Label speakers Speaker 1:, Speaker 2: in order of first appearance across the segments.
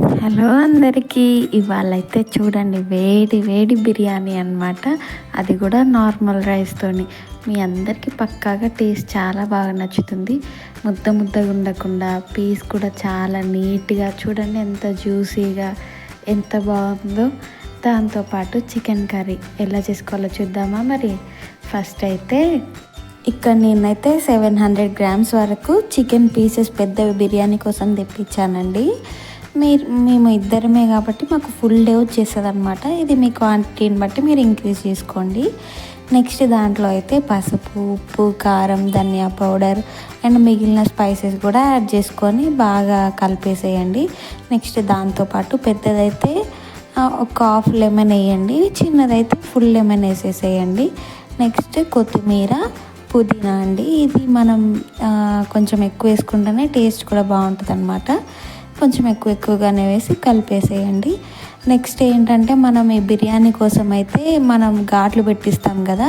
Speaker 1: Hello అందరికీ ఇవాళ అయితే చూడండి వేడి వేడి బిర్యానీ అనమాట అది కూడా నార్మల్ రైస్తోని మీ అందరికీ పక్కాగా టేస్ట్ చాలా బాగా నచ్చుతుంది. ముద్ద ముద్దగా ఉండకుండా పీస్ కూడా చాలా నీట్గా చూడండి ఎంత జ్యూసీగా ఎంత బాగుందో. దాంతోపాటు చికెన్ కర్రీ. ఎలా చేసుకోవాలో చూద్దామా మరి? ఫస్ట్ అయితే ఇక్కడ నేనైతే సెవెన్ హండ్రెడ్ గ్రామ్స్ వరకు చికెన్ పీసెస్ పెద్ద బిర్యానీ కోసం తెప్పించానండి. మీరు మేము ఇద్దరమే కాబట్టి మాకు ఫుల్ డే వచ్చేస్తుంది అనమాట ఇది మీ క్వాంటిటీని బట్టి మీరు ఇంక్రీజ్ చేసుకోండి. నెక్స్ట్ దాంట్లో అయితే పసుపు ఉప్పు కారం ధనియా పౌడర్ అండ్ మిగిలిన స్పైసెస్ కూడా యాడ్ చేసుకొని బాగా కలిపేసేయండి. నెక్స్ట్ దాంతోపాటు పెద్దదైతే ఒక హాఫ్ లెమన్ వేయండి. చిన్నదైతే ఫుల్ లెమన్ వేసేసేయండి. నెక్స్ట్ కొత్తిమీర పుదీనా అండి. ఇది మనం కొంచెం ఎక్కువ వేసుకుంటేనే టేస్ట్ కూడా బాగుంటుంది అనమాట కొంచెం ఎక్కువ ఎక్కువగానే వేసి కలిపేసేయండి. నెక్స్ట్ ఏంటంటే మనం ఈ బిర్యానీ కోసం అయితే మనం ఘాట్లు పెట్టిస్తాం కదా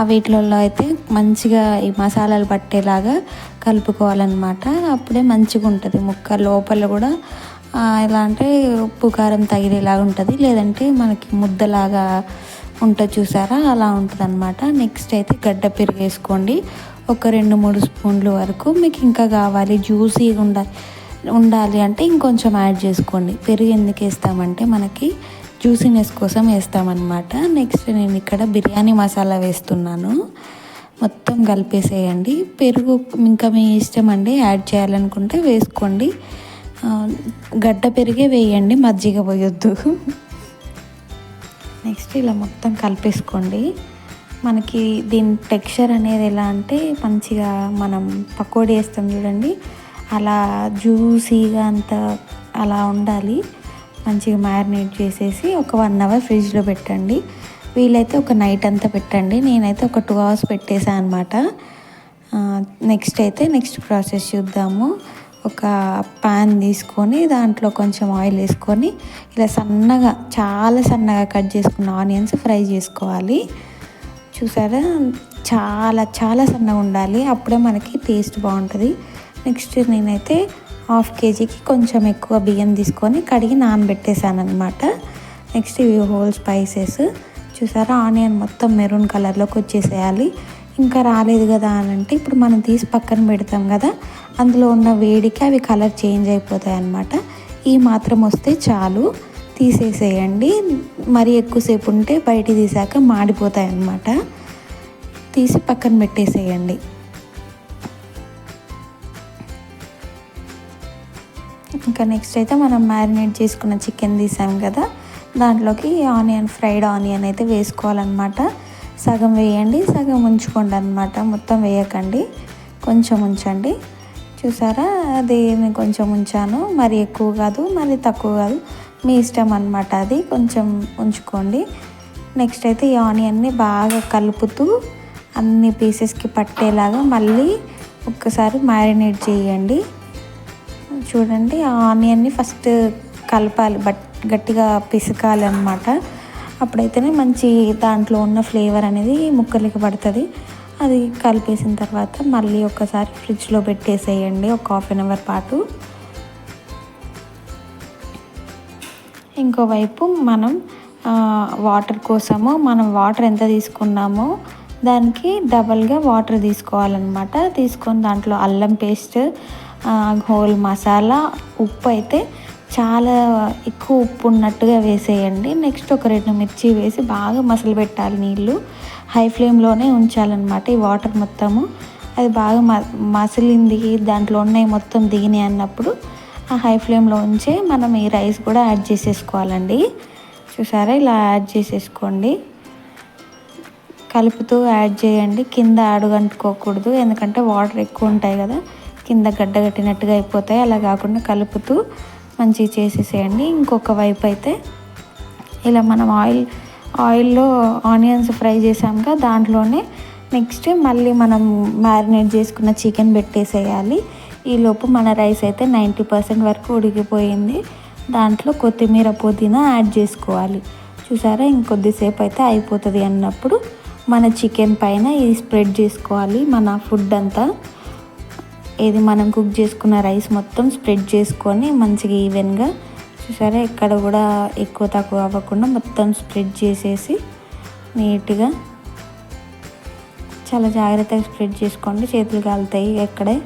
Speaker 1: ఆ వీటిలలో అయితే మంచిగా ఈ మసాలాలు పట్టేలాగా కలుపుకోవాలన్నమాట. అప్పుడే మంచిగా ఉంటుంది. ముక్క లోపల కూడా ఎలా అంటే ఉప్పు కారం తగిలేలాగా ఉంటుంది. లేదంటే మనకి ముద్దలాగా ఉంటుంది చూసారా? అలా ఉంటుంది అనమాట నెక్స్ట్ అయితే గడ్డ పెరుగు వేసుకోండి ఒక రెండు మూడు స్పూన్లు వరకు. మీకు ఇంకా కావాలి. జ్యూసీగా ఉండాలి. ఉండాలి అంటే ఇంకొంచెం యాడ్ చేసుకోండి. పెరుగు ఎందుకు వేస్తామంటే మనకి జ్యూసీనెస్ కోసం వేస్తామన్నమాట. నెక్స్ట్ నేను ఇక్కడ బిర్యానీ మసాలా వేస్తున్నాను. మొత్తం కలిపేసేయండి. పెరుగు ఇంకా మీ ఇష్టం అండి యాడ్ చేయాలనుకుంటే వేసుకోండి. గడ్డ పెరిగే వేయండి మజ్జిగ పోయొద్దు. నెక్స్ట్ ఇలా మొత్తం కలిపేసుకోండి. మనకి దీని టెక్స్చర్ అనేది ఎలా అంటే మంచిగా మనం పకోడీ వేస్తాం చూడండి. అలా జ్యూసీగా అంత అలా ఉండాలి. మంచిగా మ్యారినేట్ చేసేసి ఒక వన్ అవర్ ఫ్రిడ్జ్లో పెట్టండి. వీలైతే ఒక నైట్ అంతా పెట్టండి. నేనైతే ఒక టూ అవర్స్ పెట్టేసాను అనమాట నెక్స్ట్ అయితే నెక్స్ట్ ప్రాసెస్ చూద్దాము. ఒక ప్యాన్ తీసుకొని దాంట్లో కొంచెం ఆయిల్ వేసుకొని ఇలా సన్నగా చాలా సన్నగా కట్ చేసుకున్న ఆనియన్స్ ఫ్రై చేసుకోవాలి. చూసారా? చాలా చాలా సన్నగా ఉండాలి. అప్పుడే మనకి టేస్ట్ బాగుంటుంది. నెక్స్ట్ నేనైతే హాఫ్ కేజీకి కొంచెం ఎక్కువ బియ్యం తీసుకొని కడిగి నానబెట్టేశాను అనమాట నెక్స్ట్ ఇవి హోల్ స్పైసెస్. చూసారా? ఆనియన్ మొత్తం మెరూన్ కలర్లోకి వచ్చేసేయాలి. ఇంకా రాలేదు కదా అని అంటే ఇప్పుడు మనం తీసి పక్కన పెడతాం కదా అందులో ఉన్న వేడికి అవి కలర్ చేంజ్ అయిపోతాయి అన్నమాట ఈ మాత్రం వస్తే చాలు. తీసేసేయండి. మరి ఎక్కువసేపు ఉంటే బయట తీసాక మాడిపోతాయి అన్నమాట తీసి పక్కన పెట్టేసేయండి. ఇంకా నెక్స్ట్ అయితే మనం మ్యారినేట్ చేసుకున్న చికెన్ తీసాం కదా. దాంట్లోకి ఆనియన్ ఫ్రైడ్ ఆనియన్ అయితే వేసుకోవాలన్నమాట. సగం వేయండి సగం ఉంచుకోండి అనమాట మొత్తం వేయకండి. కొంచెం ఉంచండి. చూసారా? అది నేను కొంచెం ఉంచాను. మరి ఎక్కువ కాదు మరి తక్కువ కాదు. మీ ఇష్టం అనమాట అది. కొంచెం ఉంచుకోండి. నెక్స్ట్ అయితే ఈ ఆనియన్ని బాగా కలుపుతూ అన్ని పీసెస్కి పట్టేలాగా మళ్ళీ ఒక్కసారి మ్యారినేట్ చేయండి. చూడండి ఆ ఆనియన్ని ఫస్ట్ కలపాలి బట్ గట్టిగా పిసకాలి అనమాట అప్పుడైతేనే మంచి దాంట్లో ఉన్న ఫ్లేవర్ అనేది ముక్కలకి పడుతుంది. అది కలిపేసిన తర్వాత మళ్ళీ ఒకసారి ఫ్రిడ్జ్లో పెట్టేసేయండి ఒక హాఫ్ అన్ అవర్ పాటు. ఇంకోవైపు మనం వాటర్ కోసము మనం వాటర్ ఎంత తీసుకున్నామో దానికి డబల్గా వాటర్ తీసుకోవాలన్నమాట. తీసుకొని దాంట్లో అల్లం పేస్ట్ హోల్ మసాలా ఉప్పు అయితే చాలా ఎక్కువ ఉప్పు ఉన్నట్టుగా వేసేయండి. నెక్స్ట్ ఒక రెండు మిర్చి వేసి బాగా మసలు పెట్టాలి నీళ్ళు. హై ఫ్లేమ్లోనే ఉంచాలన్నమాట ఈ వాటర్ మొత్తము. అది బాగా మ మసిలింది దాంట్లో ఉన్నాయి మొత్తం దిగినాయి అన్నప్పుడు ఆ హై ఫ్లేమ్లో ఉంచే మనం ఈ రైస్ కూడా యాడ్ చేసేసుకోవాలండి. చూసారా? ఇలా యాడ్ చేసేసుకోండి. కలుపుతూ యాడ్ చేయండి. కింద అడుగంటుకోకూడదు ఎందుకంటే వాటర్ ఎక్కువ ఉంటాయి కదా. కింద గడ్డ కట్టినట్టుగా అయిపోతాయి. అలా కాకుండా కలుపుతూ మంచిగా చేసేసేయండి. ఇంకొక వైపు అయితే ఇలా మనం ఆయిల్ ఆయిల్లో ఆనియన్స్ ఫ్రై చేసాముగా దాంట్లోనే నెక్స్ట్ మళ్ళీ మనం మ్యారినేట్ చేసుకున్న చికెన్ పెట్టేసేయాలి. ఈలోపు మన రైస్ అయితే నైంటీ పర్సెంట్ వరకు ఉడికిపోయింది. దాంట్లో కొత్తిమీర పుదీనా యాడ్ చేసుకోవాలి. చూసారా? ఇంకొద్దిసేపు అయితే అయిపోతుంది అన్నప్పుడు మన చికెన్ పైన ఇది స్ప్రెడ్ చేసుకోవాలి మన ఫుడ్ అంతా. ఇది మనం కుక్ చేసుకున్న రైస్ మొత్తం స్ప్రెడ్ చేసుకొని మంచిగా ఈవెన్గా చూసారా? ఎక్కడ కూడా ఎక్కువ తక్కువ అవ్వకుండా మొత్తం స్ప్రెడ్ చేసేసి నీట్గా చాలా జాగ్రత్తగా స్ప్రెడ్ చేసుకోండి. చేతులు కాలుతాయి ఎక్కడే.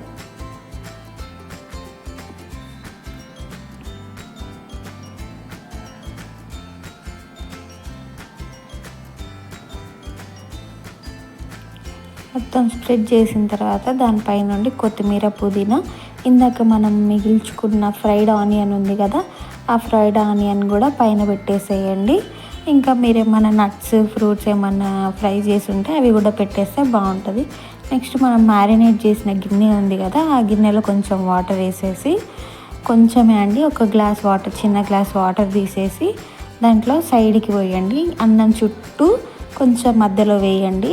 Speaker 1: మొత్తం స్ప్రెడ్ చేసిన తర్వాత దానిపై నుండి కొత్తిమీర పుదీనా. ఇందాక మనం మిగిల్చుకున్న ఫ్రైడ్ ఆనియన్ ఉంది కదా ఆ ఫ్రైడ్ ఆనియన్ కూడా పైన పెట్టేసేయండి. ఇంకా మీరు ఏమైనా నట్స్ ఫ్రూట్స్ ఏమైనా ఫ్రై చేసి ఉంటే అవి కూడా పెట్టేస్తే బాగుంటుంది. నెక్స్ట్ మనం మ్యారినేట్ చేసిన గిన్నె ఉంది కదా ఆ గిన్నెలో కొంచెం వాటర్ వేసేసి కొంచెమే అండి ఒక గ్లాస్ వాటర్ చిన్న గ్లాస్ వాటర్ తీసేసి దాంట్లో సైడ్కి పోయండి. అన్నం చుట్టూ కొంచెం మధ్యలో వేయండి.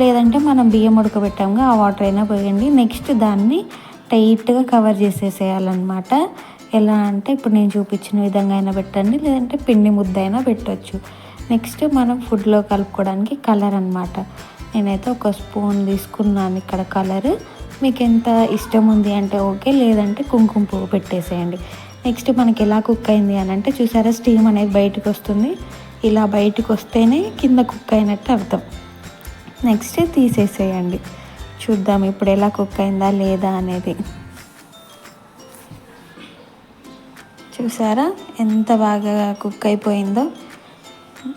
Speaker 1: లేదంటే మనం బియ్యం ఉడకబెట్టాము ఆ వాటర్ అయినా పోయండి. నెక్స్ట్ దాన్ని టైట్గా కవర్ చేసేసేయాలన్నమాట. ఎలా అంటే ఇప్పుడు నేను చూపించిన విధంగా అయినా పెట్టండి లేదంటే పిండి ముద్ద అయినా పెట్టవచ్చు నెక్స్ట్ మనం ఫుడ్లో కలుపుకోవడానికి కలర్ అనమాట నేనైతే ఒక స్పూన్ తీసుకున్నాను ఇక్కడ కలర్ మీకు ఎంత ఇష్టం ఉంది అంటే ఓకే లేదంటే కుంకుమ పువ్వు పెట్టేసేయండి. నెక్స్ట్ మనకి ఎలా కుక్ అయింది అని అంటే చూసారా స్టీమ్ అనేది బయటకు వస్తుంది. ఇలా బయటకు వస్తేనే కింద కుక్ అయినట్టు అర్థం. నెక్స్ట్ తీసేసేయండి. చూద్దాం ఇప్పుడు ఎలా కుక్ అయిందా లేదా అనేది. చూసారా? ఎంత బాగా కుక్ అయిపోయిందో.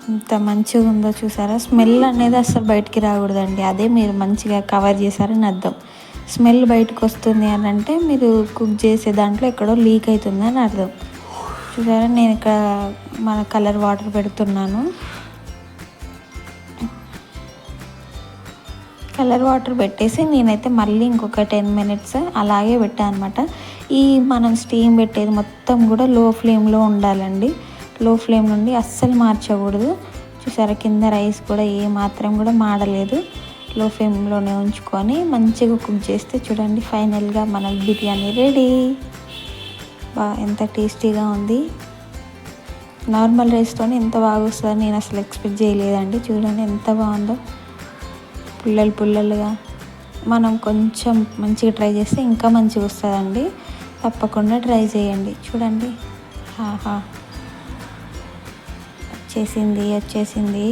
Speaker 1: ఎంత మంచిగా ఉందో చూసారా? స్మెల్ అనేది అసలు బయటికి రాకూడదండి. అదే మీరు మంచిగా కవర్ చేశారని అర్థం. స్మెల్ బయటకు వస్తుంది అని అంటే మీరు కుక్ చేసే దాంట్లో ఎక్కడో లీక్ అవుతుంది అని అర్థం. చూసారా? నేను ఇక్కడ మన కలర్ వాటర్ పెడుతున్నాను. కలర్ వాటర్ పెట్టేసి నేనైతే మళ్ళీ ఇంకొక టెన్ మినిట్స్ అలాగే పెట్టాను అనమాట ఈ మనం స్టీమ్ పెట్టేది మొత్తం కూడా లో ఫ్లేమ్లో ఉండాలండి. లో ఫ్లేమ్ నుండి అస్సలు మార్చకూడదు. చూసారా కింద రైస్ కూడా ఏ మాత్రం కూడా మాడలేదు. లో ఫ్లేమ్లోనే ఉంచుకొని మంచిగా కుక్ చేస్తే చూడండి ఫైనల్గా మన బిర్యానీ రెడీ. బా ఎంత టేస్టీగా ఉంది. నార్మల్ రైస్తో ఎంత బాగా వస్తుందని నేను అసలు ఎక్స్పెక్ట్ చేయలేదండి. చూడండి ఎంత బాగుందో. పుల్లలు పుల్లలుగా మనం కొంచెం మంచిగా ట్రై చేస్తే ఇంకా మంచిగా వస్తుందండి. తప్పకుండా ట్రై చేయండి. చూడండి. ఆహా. వచ్చేసింది వచ్చేసింది.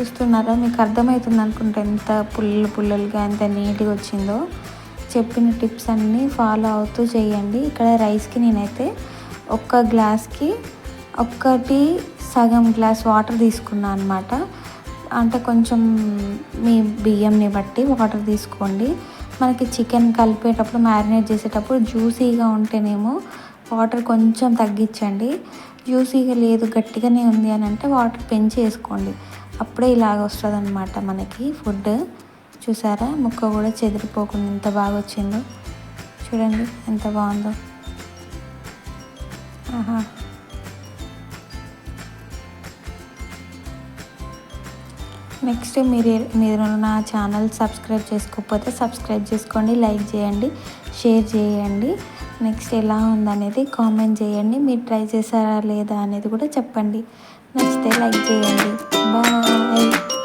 Speaker 1: చూస్తున్నారా? మీకు అర్థమవుతుంది అనుకుంటా ఎంత పుల్లలు పుల్లలుగా ఎంత నీట్గా వచ్చిందో. చెప్పిన టిప్స్ అన్నీ ఫాలో అవుతూ చేయండి. ఇక్కడ రైస్కి నేనైతే ఒక్క గ్లాస్కి ఒక్కటి సగం గ్లాస్ వాటర్ తీసుకున్నాను అనమాట అంటే కొంచెం మీ బియ్యంని బట్టి వాటర్ తీసుకోండి. మనకి చికెన్ కలిపేటప్పుడు మ్యారినేట్ చేసేటప్పుడు జ్యూసీగా ఉంటేనేమో వాటర్ కొంచెం తగ్గించండి. జ్యూసీగా లేదు గట్టిగానే ఉంది అని అంటే వాటర్ పెంచి వేసుకోండి అప్పుడే ఇలాగ వస్తుంది అనమాట మనకి ఫుడ్ చూసారా? ముక్క కూడా చెదిరిపోకుండా ఎంత బాగా వచ్చిందో చూడండి ఎంత బాగుందో. ఆహా. నెక్స్ట్ మీరు మీరు నా ఛానల్ సబ్స్క్రైబ్ చేసుకోకపోతే సబ్స్క్రైబ్ చేసుకోండి లైక్ చేయండి షేర్ చేయండి. నెక్స్ట్ ఎలా ఉందనేది కామెంట్ చేయండి. మీరు ట్రై చేశారా లేదా అనేది కూడా చెప్పండి. నచ్చితే లైక్ చేయండి. బాయ్.